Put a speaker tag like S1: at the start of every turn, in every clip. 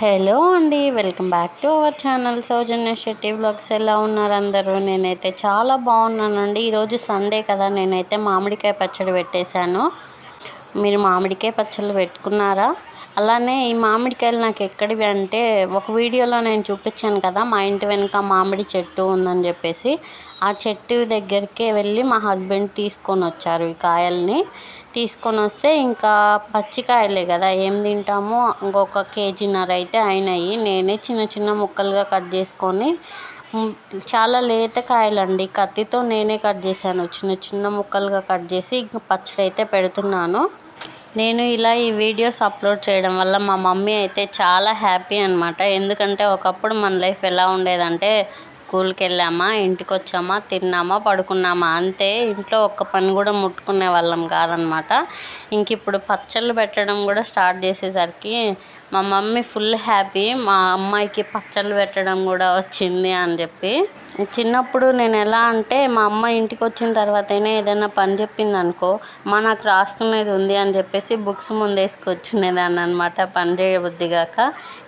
S1: Hello అండి welcome back to our channel Soujanya Shetty blogs. ఎలా ఉన్నారు అందరూ? నేనైతే చాలా బాగున్నానండి. ఈరోజు సండే కదా నేనైతే మామిడికాయ పచ్చడి పెట్టేశాను. మీరు మామిడికాయ పచ్చళ్ళు పెట్టుకున్నారా? అలానే ఈ మామిడికాయలు నాకు ఎక్కడివి అంటే ఒక వీడియోలో నేను చూపించాను కదా మా ఇంటి వెనుక మామిడి చెట్టు ఉందని చెప్పేసి ఆ చెట్టు దగ్గరికే వెళ్ళి మా హస్బెండ్ తీసుకొని వచ్చారు ఈ కాయల్ని. తీసుకొని వస్తే ఇంకా పచ్చికాయలే కదా ఏం తింటామో ఇంకొక కేజీన్నర అయితే అయినాయి. నేనే చిన్న చిన్న ముక్కలుగా కట్ చేసుకొని చాలా లేత కాయలండి. కత్తితో నేనే కట్ చేశాను చిన్న చిన్న ముక్కలుగా కట్ చేసి ఇంకా పచ్చడి అయితే పెడుతున్నాను. నేను ఇలా ఈ వీడియోస్ అప్లోడ్ చేయడం వల్ల మా మమ్మీ అయితే చాలా హ్యాపీ అనమాట ఎందుకంటే ఒకప్పుడు మన లైఫ్ ఎలా ఉండేదంటే స్కూల్కి వెళ్ళామా ఇంటికి వచ్చామా తిన్నామా పడుకున్నామా అంతే. ఇంట్లో ఒక్క పని కూడా ముట్టుకునే వాళ్ళం కాదనమాట ఇంక ఇప్పుడు పచ్చళ్ళు పెట్టడం కూడా స్టార్ట్ చేసేసరికి మా మమ్మీ ఫుల్ హ్యాపీ మా అమ్మాయికి పచ్చళ్ళు పెట్టడం కూడా వచ్చింది అని చెప్పి. చిన్నప్పుడు నేను ఎలా అంటే మా అమ్మ ఇంటికి వచ్చిన తర్వాతనే ఏదైనా పని చెప్పింది అనుకో మా నాకు రాసుకునేది ఉంది అని చెప్పేసి బుక్స్ ముందేసుకొచ్చునేదాన్ని అనమాట పని చేయబుద్ధి కాక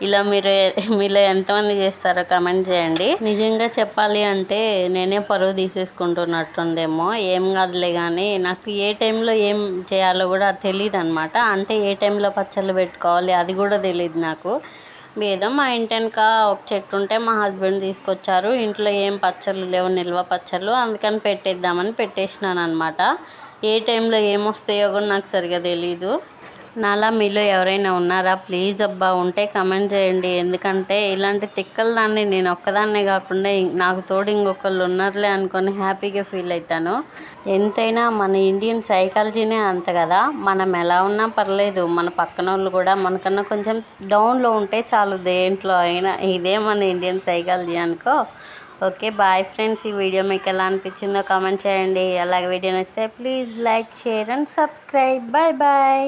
S1: ఇలా మీరు మీలో ఎంతమంది చేస్తారో కమెంట్ చేయండి. నిజంగా చెప్పాలి అంటే నేనే పరువు తీసేసుకుంటున్నట్టుందేమో ఏం కాదులే కానీ నాకు ఏ టైంలో ఏం చేయాలో కూడా తెలియదు అనమాట అంటే ఏ టైంలో పచ్చళ్ళు పెట్టుకోవాలి అది కూడా తెలియదు నాకు. ఏదో మా ఇంటి వెనక ఒక చెట్టు ఉంటే మా హస్బెండ్ తీసుకొచ్చారు. ఇంట్లో ఏం పచ్చళ్ళు లేవు నిల్వ పచ్చళ్ళు. అందుకని పెట్టేద్దామని పెట్టేసినాను అనమాట ఏ టైంలో ఏమొస్తాయో కూడా నాకు సరిగా తెలీదు. నాలా మీలో ఎవరైనా ఉన్నారా? ప్లీజ్ అబ్బా ఉంటే కమెంట్ చేయండి. ఎందుకంటే ఇలాంటి తిక్కల దాన్ని నేను ఒక్కదాన్నే కాకుండా నాకు తోడు ఇంకొకళ్ళు ఉన్నారులే అనుకొని హ్యాపీగా ఫీల్ అవుతాను ఎంతైనా మన ఇండియన్ సైకాలజీనే అంత కదా. మనం ఎలా ఉన్నా పర్లేదు. మన పక్కన వాళ్ళు కూడా మనకన్నా కొంచెం డౌన్లో ఉంటే చాలు. దేంట్లో అయినా ఇదే మన ఇండియన్ సైకాలజీ అనుకో. Okay bye friends. ఈ వీడియో మీకు ఎలా అనిపించిందో కామెంట్ చేయండి. అలాగే వీడియో నచ్చితే please like share and subscribe. Bye bye.